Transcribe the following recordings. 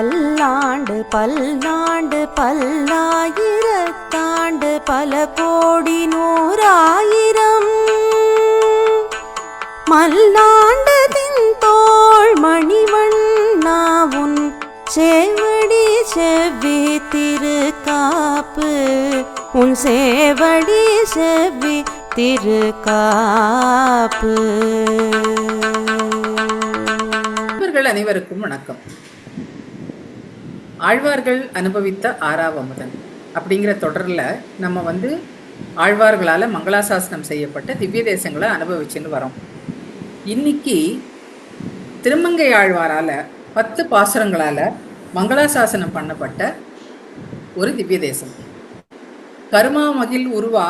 பல்லாண்டு பல்லாண்டு பல்லாயிரத்தாண்டு பல கோடி நூறாயிரம். மல்லாண்டு தின்தோள் மணிவண்ணாவுன் செவடி செவ்வி திருக்காப்பு. உன் சேவடி செவ்வி திருக்காப்பு. நண்பர்கள் அனைவருக்கும் வணக்கம். ஆழ்வார்கள் அனுபவித்த ஆறாவமுதன். அப்படிங்கிற தொடரில் நம்ம வந்து ஆழ்வார்களால் மங்களாசாசனம் செய்யப்பட்ட திவ்ய தேசங்களை அனுபவிச்சுன்னு வரோம். இன்னைக்கு திருமங்கை ஆழ்வாரால் பத்து பாசுரங்களால் மங்களாசாசனம் பண்ணப்பட்ட ஒரு திவ்ய தேசம். கருமாமகில் உருவா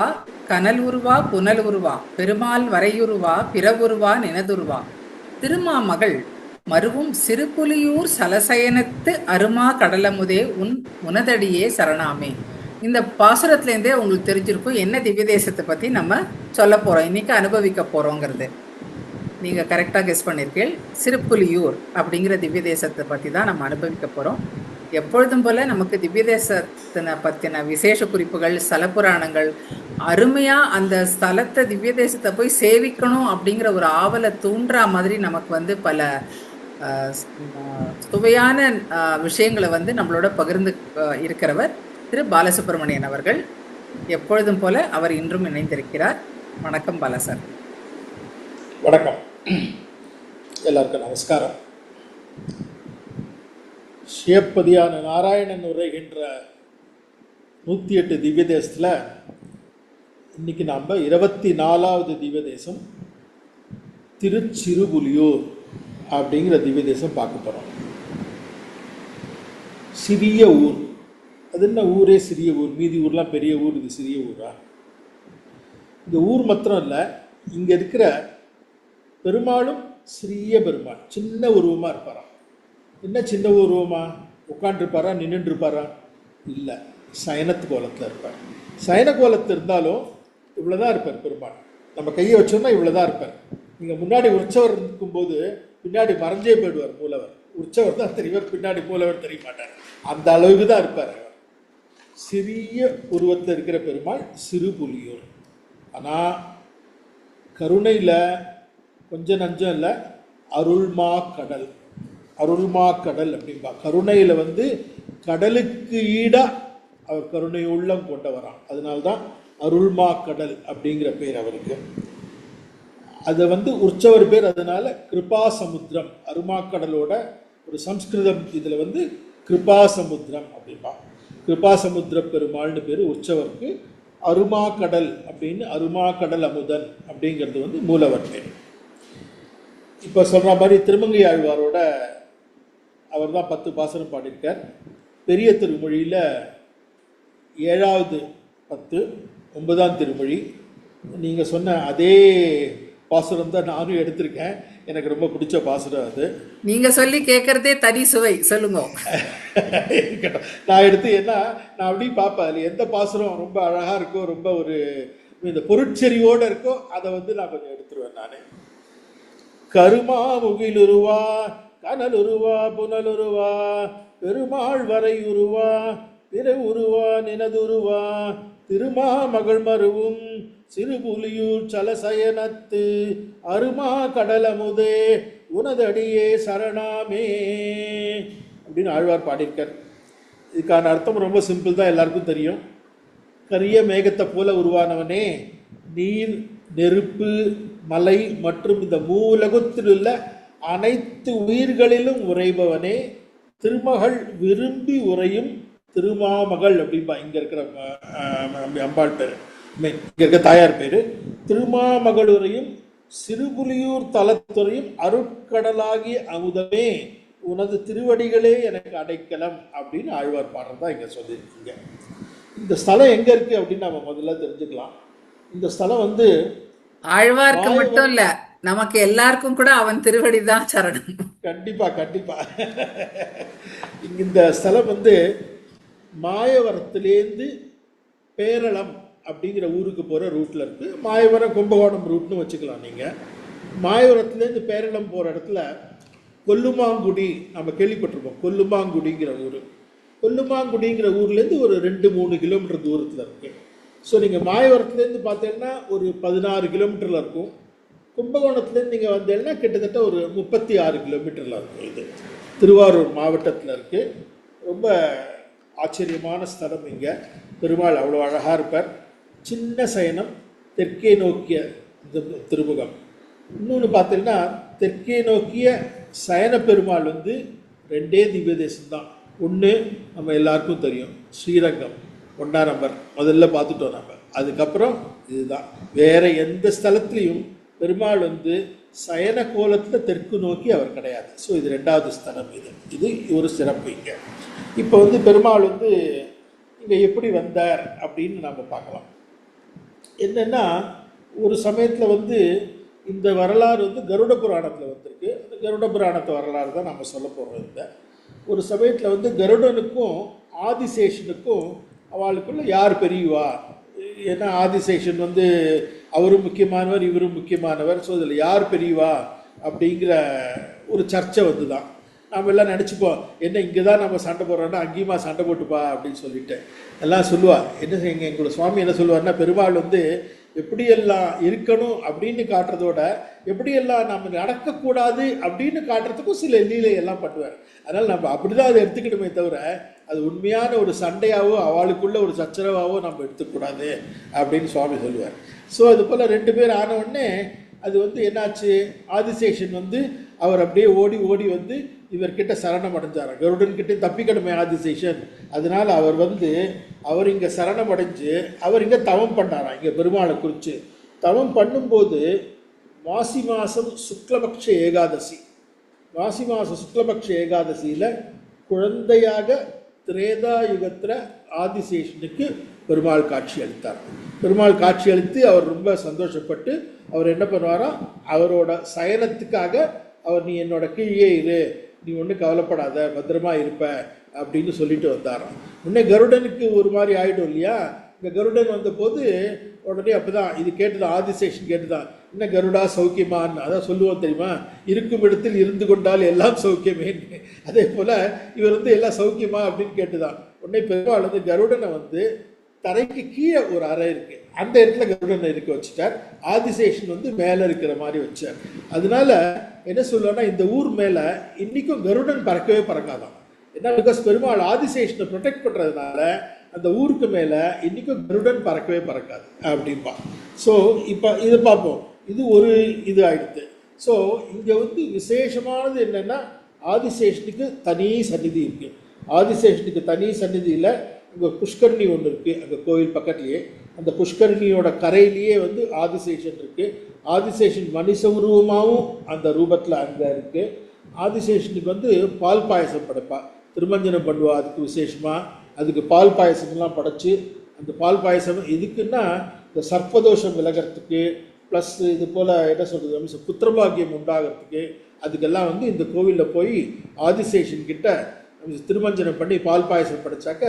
கனல் உருவா புனல் உருவா பெருமாள் வரையுருவா பிறவுருவா நினதுருவா. திருமாமகள் மருவும் சிறுபுலியூர் சலசயனத்து அருமா கடலமுதே உன் உனதடியே சரணாமே. இந்த பாசுரத்துலேருந்தே உங்களுக்கு தெரிஞ்சிருக்கும் என்ன திவ்ய தேசத்தை பற்றி நம்ம சொல்ல போகிறோம் இன்றைக்கி அனுபவிக்க போகிறோங்கிறது நீங்கள் கரெக்டாக கெஸ் பண்ணியிருக்கீள் சிறுப்புலியூர் அப்படிங்கிற திவ்ய தேசத்தை பற்றி தான் நம்ம அனுபவிக்க போகிறோம் எப்பொழுதும் போல் நமக்கு திவ்ய தேசத்தினை பற்றின விசேஷ குறிப்புகள் ஸ்தல புராணங்கள் அருமையாக அந்த ஸ்தலத்தை திவ்ய தேசத்தை போய் சேவிக்கணும் அப்படிங்கிற ஒரு ஆவலை தூண்டுற மாதிரி நமக்கு வந்து பல சுவையான விஷயங்களை வந்து நம்மளோட பகிர்ந்து இருக்கிறவர் திரு பாலசுப்ரமணியன் அவர்கள். எப்பொழுதும் போல அவர் இன்றும் இணைந்திருக்கிறார். வணக்கம் பாலசார். வணக்கம். எல்லாருக்கும் நமஸ்காரம். சிவப்பதியான நாராயணன் உரைகின்ற நூற்றி எட்டு திவ்ய தேசத்தில் இன்னைக்கு நாம் இருபத்தி நாலாவது திவ்ய தேசம் திருச்சிறுபுலியூர். அப்படிங்கிற திவ்ய தேசம் பார்க்க போகிறோம் சிறிய ஊர். அது என்ன ஊரே சிறிய ஊர்? மீதி ஊர்லாம் பெரிய ஊர் இது சிறிய ஊரா? இந்த ஊர் மாத்திரம் இல்லை இங்கே இருக்கிற பெருமாளும் சிறிய பெருமாள் சின்ன உருவமாக இருப்பாராம். என்ன சின்ன உருவமா? உட்காண்டிருப்பாரா நின்றுருப்பாரா இல்லை. சயனத்து கோலத்தில் இருப்பார். சயன கோலத்தில் இருந்தாலும் இவ்வளோதான் இருப்பார் பெருமாள். நம்ம கையை வச்சோம்னா இவ்வளோதான் இருப்பார். நீங்கள் முன்னாடி உற்சவர் இருக்கும்போது பின்னாடி மறைஞ்சே போயிடுவார் மூலவர். உற்சவர் தான் தெரிவார் பின்னாடி மூலவர் தெரிய மாட்டார். அந்த அளவுக்கு தான் இருப்பார் அவர். சிறிய உருவத்தில் இருக்கிற பெருமாள் சிறு புலியூர். ஆனால் கருணையில் கொஞ்சம் நஞ்சம் இல்லை அருள்மா கடல். அருள்மா கடல் அப்படின்பா கருணையில் வந்து கடலுக்கு ஈடாக அவர் கருணை உள்ளம் கொண்டவரான் அதனால்தான் அருள்மா கடல் அப்படிங்கிற பேர் அவருக்கு. அதை வந்து உற்சவர் பேர் அதனால கிருபா சமுத்திரம் அருமாக்கடலோட ஒரு சம்ஸ்கிருதம் இதில் வந்து கிருபா சமுத்திரம் அப்படிம்பா. கிருபா சமுத்திர பெருமாள்னு பேர் உற்சவருக்கு. அருமா கடல் அப்படின்னு அருமா கடல் அமுதன் அப்படிங்கிறது வந்து மூலவர் பேர். இப்போ சொல்கிற மாதிரி திருமங்கை ஆழ்வாரோட அவர் தான் பத்து பாசனம் பாடியிருக்கார். பெரிய திருமொழியில் ஏழாவது பத்து ஒன்பதாம் திருமொழி நீங்கள் சொன்ன அதே பாசுரம் தான் நானும் எடுத்திருக்கேன். எனக்கு ரொம்ப பிடிச்ச பாசுரம் அது. நீங்க சொல்லி கேட்கறதே தனி சுவை சொல்லுங்க. இருக்கட்டும் நான் எடுத்து என்ன நான் அப்படி பார்ப்பேன். அதில் எந்த பாசுரம் ரொம்ப அழகாக இருக்கோ ரொம்ப ஒரு இந்த பொருட்செறிவோடு இருக்கோ அதை வந்து நான் கொஞ்சம் எடுத்துருவேன் நான். கருமா முகிலுருவா கனலுருவா புனலுருவா பெருமாள் வரை உருவா பிற உருவா நினதுருவா திருமா மகள் மருவும் சிறுபுலியூர் சலசயனத்து அருமா கடலமுதே உனதடியே சரணாமே. அப்படின்னு ஆழ்வார் பாடியிருக்கார். இதுக்கான அர்த்தம் ரொம்ப சிம்பிள் தான் எல்லாருக்கும் தெரியும். கரிய மேகத்தை போல உருவானவனே நீர் நெருப்பு மலை மற்றும் இந்த மூலகத்தில் உள்ள அனைத்து உயிர்களிலும் உறைபவனே. திருமகள் விரும்பி உறையும் திருமாமகள் அப்படிம்பா இங்க இருக்கிற அம்பாள் பேர். இங்க இருக்க தாயார் பேரு. திருமாமகள் உரையும் சிறுபுலியூர் தலத்துறையும் அருட்கடலாகிய அமுதமே உனது திருவடிகளே எனக்கு அடைக்கலம் அப்படின்னு ஆழ்வார் பாடுறதா இங்க சொல்லியிருக்கீங்க. இந்த ஸ்தலம் எங்க இருக்கு அப்படின்னு நம்ம முதல்ல தெரிஞ்சுக்கலாம். இந்த ஸ்தலம் வந்து ஆழ்வார்க்கு மட்டும் இல்ல நமக்கு எல்லாருக்கும் கூட அவன் திருவடி தான் சரணம். கண்டிப்பா கண்டிப்பா. இங்க இந்த ஸ்தலம் வந்து மாயவரத்துலேருந்து பேரளம் அப்படிங்கிற ஊருக்கு போகிற ரூட்டில் இருக்குது மாயவரம் கும்பகோணம் ரூட்னு வச்சுக்கலாம் நீங்கள் மாயவரத்துலேருந்து பேரளம் போகிற இடத்துல கொல்லுமாங்குடி நம்ம கேள்விப்பட்டிருப்போம். கொல்லுமாங்குடிங்கிற ஊர். கொல்லுமாங்குடிங்கிற ஊர்லேருந்து ஒரு ரெண்டு மூணு கிலோமீட்டர் தூரத்தில் இருக்குது ஸோ நீங்கள் மாயவரத்துலேருந்து பார்த்தீங்கன்னா ஒரு பதினாறு கிலோமீட்டரில் இருக்கும். கும்பகோணத்துலேருந்து நீங்கள் வந்தீங்கன்னா கிட்டத்தட்ட ஒரு முப்பத்தி ஆறு கிலோமீட்டரில் இருக்கும் இது. திருவாரூர் மாவட்டத்தில் இருக்குது ரொம்ப ஆச்சரியமான ஸ்தலம் இங்கே. பெருமாள் அவ்வளோ அழகாக இருப்பார். சின்ன சயனம் தெற்கே நோக்கிய திருமுகம். இன்னொன்று பார்த்தீங்கன்னா தெற்கே நோக்கிய சயன பெருமாள் வந்து ரெண்டே திவ்ய தேசம்தான் ஒன்று நம்ம எல்லாருக்கும் தெரியும் ஸ்ரீரங்கம் ஒன்றா நம்பர் முதல்ல பார்த்துட்டோம் நம்ம. அதுக்கப்புறம் இதுதான். வேறு எந்த ஸ்தலத்துலேயும் பெருமாள் வந்து சயன கோலத்தில் தெற்கு நோக்கி அவர் கிடையாது. ஸோ இது ரெண்டாவது ஸ்தலம் இது. இது ஒரு சிறப்பு இங்கே. இப்போ வந்து பெருமாள் வந்து இங்கே எப்படி வந்தார்? அப்படின்னு நம்ம பார்க்கலாம். என்னென்னா ஒரு சமயத்தில் வந்து இந்த வரலாறு வந்து கருட புராணத்தில் வந்திருக்கு. அந்த கருட புராணத்து வரலாறு தான் நம்ம சொல்ல போகிறோம் இந்த. ஒரு சமயத்தில் வந்து கருடனுக்கும் ஆதிசேஷனுக்கும் அவளுக்குள்ள யார் பெரியவா? ஏன்னா ஆதிசேஷன் வந்து அவரும் முக்கியமானவர் இவரும் முக்கியமானவர். ஸோ இதில் யார் பெரியவா அப்படிங்கிற ஒரு சர்ச்சை வந்து தான் நாம் எல்லாம் நினச்சிப்போம் என்ன இங்கே தான் நம்ம சண்டை போடுறோன்னா அங்கேயுமா சண்டை போட்டுப்பா அப்படின்னு சொல்லிட்டு. எல்லாம் சொல்லுவார் என்ன எங்கள் எங்களோட சுவாமி என்ன சொல்லுவார்னா பெருமாள் வந்து எப்படியெல்லாம் இருக்கணும் அப்படின்னு காட்டுறதோட எப்படியெல்லாம் நம்ம நடக்கக்கூடாது அப்படின்னு காட்டுறதுக்கும் சில லீலையெல்லாம் பண்ணுவார். அதனால் நம்ம அப்படி தான் அதை எடுத்துக்கணுமே தவிர அது உண்மையான ஒரு சண்டையாவோ அவளுக்குள்ள ஒரு சச்சரவாகவோ நம்ம எடுத்துக்கூடாது அப்படின்னு சுவாமி சொல்லுவார். ஸோ அது போல் ரெண்டு பேர் ஆன உடனே அது வந்து என்னாச்சு? ஆதிசேஷன் வந்து அவர் அப்படியே ஓடி ஓடி வந்து இவர்கிட்ட சரணம் அடைஞ்சார் கருடன் கிட்டே தப்பிக்கணுமே ஆதிசேஷன் அதனால் அவர் வந்து அவர் இங்கே சரணம் அடைஞ்சு அவர் இங்கே தவம் பண்ணாராம் இங்கே பெருமாளை குறித்து தவம் பண்ணும்போது மாசி மாதம் சுக்லபக்ஷ ஏகாதசி. மாசி மாதம் சுக்லபக்ஷ ஏகாதசியில் குழந்தையாக திரேதா யுகத்தில் ஆதிசேஷனுக்கு பெருமாள் காட்சி அளித்தார். பெருமாள் காட்சி அளித்து அவர் ரொம்ப சந்தோஷப்பட்டு அவர் என்ன பண்ணுவாரா அவரோட சயனத்துக்காக அவர் நீ என்னோட கீழே இரு. நீ ஒன்றும் கவலைப்படாத பத்திரமா இருப்ப அப்படின்னு சொல்லிட்டு வந்தாராம். உடனே கருடனுக்கு ஒரு மாதிரி ஆகிடும் இல்லையா? இந்த கருடன் வந்தபோது உடனே அப்பதான் இது கேட்டுதான் ஆதிசேஷன் கேட்டுதான். என்ன கருடா சௌக்கியமான்னு அதான் சொல்லுவோம் தெரியுமா? இருக்கும் இடத்தில் இருந்து கொண்டால் எல்லாம் சௌக்கியமேன்னு அதே போல் இவர் வந்து எல்லாம் சௌக்கியமா அப்படின்னு கேட்டுதான். உடனே பெருமாள் வந்து கருடனை வந்து தரைக்கு கீழே ஒரு அறை இருக்கு. அந்த இடத்துல கருடனை இருக்க வச்சுட்டார்? ஆதிசேஷன் வந்து மேலே இருக்கிற மாதிரி வச்சார். அதனால என்ன சொல்லுவேன்னா இந்த ஊர் மேலே இன்னைக்கும் கருடன் பறக்கவே பறக்காதான் என்ன பிகாஸ் பெருமாள் ஆதிசேஷனை ப்ரொடெக்ட் பண்ணுறதுனால அந்த ஊருக்கு மேலே இன்னைக்கும் கருடன் பறக்கவே பறக்காது அப்படின்பா ஸோ இப்போ இதை பார்ப்போம். இது ஒரு இது ஆயிடுது. ஸோ இங்கே வந்து விசேஷமானது என்னென்னா ஆதிசேஷனுக்கு தனி சந்நிதி இருக்குது ஆதிசேஷனுக்கு தனி சந்நிதியில் அங்கே புஷ்கரணி ஒன்று இருக்குது அங்கே கோவில் பக்கத்துலேயே. அந்த புஷ்கரணியோட கரையிலேயே வந்து ஆதிசேஷன் இருக்குது ஆதிசேஷன் மனுஷ உருவமாகவும் அந்த ரூபத்தில் அங்கே இருக்குது ஆதிசேஷனுக்கு வந்து பால் பாயசம் படைப்பா. திருமஞ்சனம் பண்ணுவா அதுக்கு விசேஷமாக அதுக்கு பால் பாயசம்லாம் படைச்சி அந்த பால் பாயசம் எதுக்குன்னா இந்த சர்ப்பதோஷம் விலகிறதுக்கு ப்ளஸ் இது போல் என்ன சொல்கிறது புத்திரபாகியம் உண்டாகிறதுக்கு அதுக்கெல்லாம் வந்து இந்த கோவிலில் போய் ஆதிசேஷன் கிட்ட திருமஞ்சனம் பண்ணி பால் பாயசம் படைச்சாக்க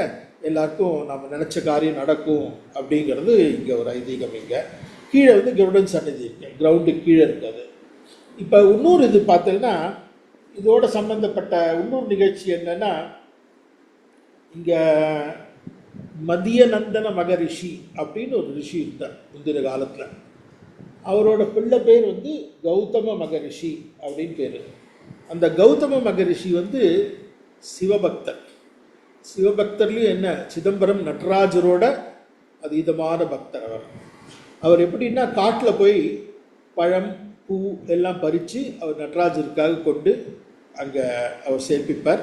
எல்லாருக்கும் நம்ம நினச்ச காரியம் நடக்கும் அப்படிங்கிறது இங்கே ஒரு ஐதீகம் இங்கே. கீழே வந்து கருடன் சன்னதி இருக்கு. கிரவுண்டு கீழே இருக்காது. இப்போ இன்னொரு இது பார்த்தீங்கன்னா இதோட சம்மந்தப்பட்ட இன்னொரு நிகழ்ச்சி என்னென்னா இங்கே மதிய நந்தன மகரிஷி அப்படின்னு ஒரு ரிஷி இருந்தார் முந்தின காலத்தில். அவரோட பிள்ளை பேர் வந்து கௌதம மகரிஷி அப்படின்னு பேர். அந்த கௌதம மகரிஷி வந்து சிவபக்தர். சிவபக்தர்லேயும் என்ன? சிதம்பரம் நடராஜரோட அதீதமான பக்தர் அவர். அவர் எப்படின்னா காட்டில் போய் பழம் பூ எல்லாம் பறித்து அவர் நடராஜருக்காக கொண்டு அங்கே அவர் சேர்ப்பிப்பார்.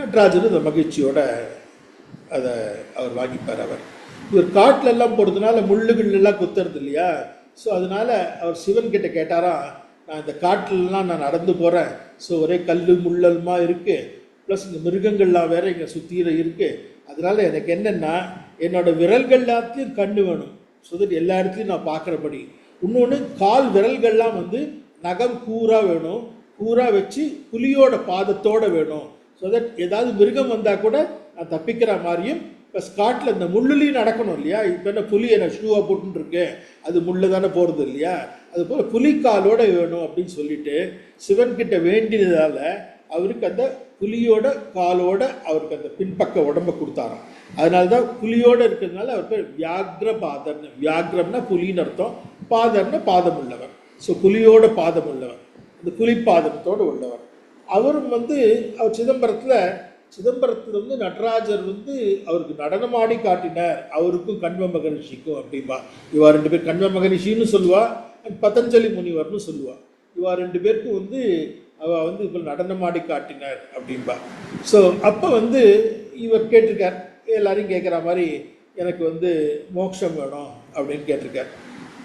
நடராஜர் இந்த மகிழ்ச்சியோட அதை அவர் வாங்கிப்பார் அவர். இவர் காட்டில் எல்லாம் போகிறதுனால முள்ளுகள்லாம் குத்துறது இல்லையா? ஸோ அதனால அவர் சிவன்கிட்ட கேட்டாராம் நான் இந்த காட்டிலலாம் நான் நடந்து போகிறேன் ஸோ ஒரே கல் முள்ளல்மா இருக்குது ப்ளஸ் இந்த மிருகங்கள்லாம் வேறு இங்கே சுற்றியில் இருக்குது அதனால் எனக்கு என்னென்னா என்னோட விரல்கள் எல்லாத்தையும் கண்ணு வேணும். ஸோ தட் எல்லா இடத்துலையும் நான் பார்க்குறபடி. இன்னொன்று கால் விரல்கள்லாம் வந்து நகம் கூறாக வேணும். கூறாக வச்சு புலியோட பாதத்தோடு வேணும். ஸோ தட் ஏதாவது மிருகம் வந்தால் கூட நான் தப்பிக்கிற மாதிரியும் இப்போ ஸ்காட்டில் இந்த முள்ளுலையும் நடக்கணும் இல்லையா? இப்போ என்ன புலி என்ன ஷூவாக போட்டுருக்கு அது முள்ளு தானே போகிறது இல்லையா? அதுபோல் புலிக்காலோடு வேணும் அப்படின்னு சொல்லிட்டு சிவன்கிட்ட வேண்டியதால் அவருக்கு அந்த புலியோட காலோட அவருக்கு அந்த பின்பக்க உடம்ப கொடுத்தாராம். அதனால தான் புலியோட இருக்கிறதுனால அவர் பேர் வியாக்ர பாதர்னு வியாக்ரம்னா புலின்னு அர்த்தம். பாதர்னா பாதம் உள்ளவர். ஸோ புலியோட பாதம் உள்ளவர். இந்த புலிப்பாதத்தோடு உள்ளவர். அவரும் வந்து அவர் சிதம்பரத்தில் சிதம்பரத்தில் வந்து நடராஜர் வந்து அவருக்கு நடனமாடி காட்டினார். அவருக்கும் கண்வ மகரிஷிக்கும் அப்படிம்பா. இவா ரெண்டு பேர் கண்வ மகரிஷின்னு சொல்லுவா பதஞ்சலி முனிவர்னு சொல்லுவா. இவா ரெண்டு பேருக்கும் வந்து அவள் வந்து இப்போ நடனமாடி காட்டினார் அப்படிம்பா. ஸோ அப்போ வந்து இவர் கேட்டிருக்கார். எல்லாரையும் கேட்குற மாதிரி எனக்கு வந்து மோட்சம் வேணும் அப்படின்னு கேட்டிருக்கார்.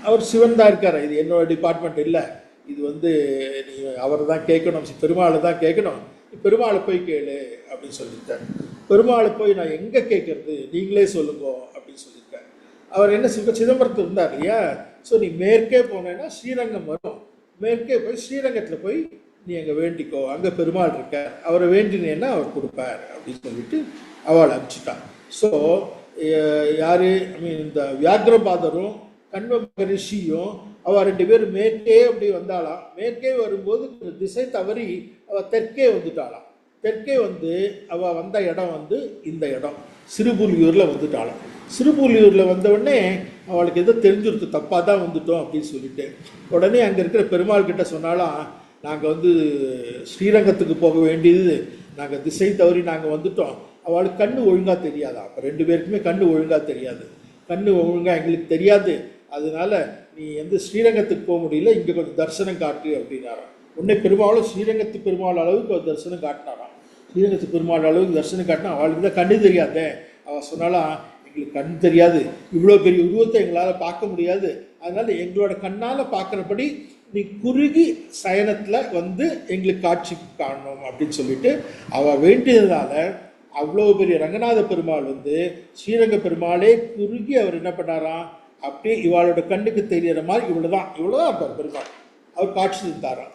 அவர் சிவன் தான் இருக்கார். இது என்னோட டிபார்ட்மெண்ட் இல்லை. இது வந்து நீ அவரை தான் கேட்கணும். பெருமாளை தான் கேட்கணும். பெருமாளை போய் கேளு அப்படின்னு சொல்லியிருக்கார். பெருமாளை போய் நான் எங்கே கேட்கறது? நீங்களே சொல்லுங்க அப்படின்னு சொல்லியிருக்கார். அவர் என்ன சிவ சிதம்பரத்தில் இருந்தார் இல்லையா? ஸோ நீ மேற்கே போனேன்னா ஸ்ரீரங்கம் வரும். மேற்கே போய் ஸ்ரீரங்கத்தில் போய் நீ அங்கே வேண்டிக்கோ அங்கே பெருமாள் இருக்கார் அவரை வேண்டினேன்னா அவர் கொடுப்பார் அப்படின்னு சொல்லிட்டு அவள் அனுப்பிச்சிட்டான் ஸோ யார்? ஐ மீன் இந்த வியாக்கிரபாதரும் கண்வ மகரிஷியும் அவள் ரெண்டு பேரும் மேற்கே அப்படி வந்தாளாம். மேற்கே வரும்போது திசை தவறி அவள் தெற்கே வந்துட்டாளாம். தெற்கே வந்து அவள் வந்த இடம் வந்து இந்த இடம். சிறுபுலியூரில் வந்துட்டாளாம். சிறுபுலியூரில் வந்தவுடனே அவளுக்கு எதோ தெரிஞ்சிருக்கு தப்பாக தான் வந்துட்டோம் அப்படின்னு சொல்லிட்டு. உடனே அங்கே இருக்கிற பெருமாள் கிட்ட சொன்னாலாம் நாங்கள் வந்து ஸ்ரீரங்கத்துக்கு போக வேண்டியது. நாங்கள் திசை தவறி நாங்கள் வந்துட்டோம். அவளுக்கு கண் ஒழுங்காக தெரியாதா? அப்போ ரெண்டு பேருக்குமே கண் ஒழுங்காக தெரியாது. கண் ஒழுங்காக எங்களுக்கு தெரியாது. அதனால நீ வந்து ஸ்ரீரங்கத்துக்கு போக முடியல இங்கே கொஞ்சம் தரிசனம் காட்டு அப்படின்னாராம். உன்னை பெருமாளும் ஸ்ரீரங்கத்து பெருமாள் அளவுக்கு ஒரு தரிசனம் காட்டினாராம். ஸ்ரீரங்கத்து பெருமாள் அளவுக்கு தரிசனம் காட்டினா அவளுக்கு தான் கண்ணு தெரியாதே. அவள் சொன்னாலாம் எங்களுக்கு கண் தெரியாது. இவ்வளோ பெரிய உருவத்தை எங்களால் பார்க்க முடியாது. அதனால் எங்களோட கண்ணால் பார்க்குறபடி நீ குறுகி சயனத்தில் வந்து எங்களுக்கு காட்சி காணணும் அப்படின்னு சொல்லிட்டு அவள் வேண்டியதுனால அவ்வளோ பெரிய ரங்கநாத பெருமாள் வந்து ஸ்ரீரங்க பெருமாளே குறுகி அவர் என்ன பண்ணாராம்? அப்படியே இவளோட கண்ணுக்கு தெரியற மாதிரி இவ்வளோதான் இவ்வளோதான் பெருமாள். அவர் காட்சி தந்தாராம்.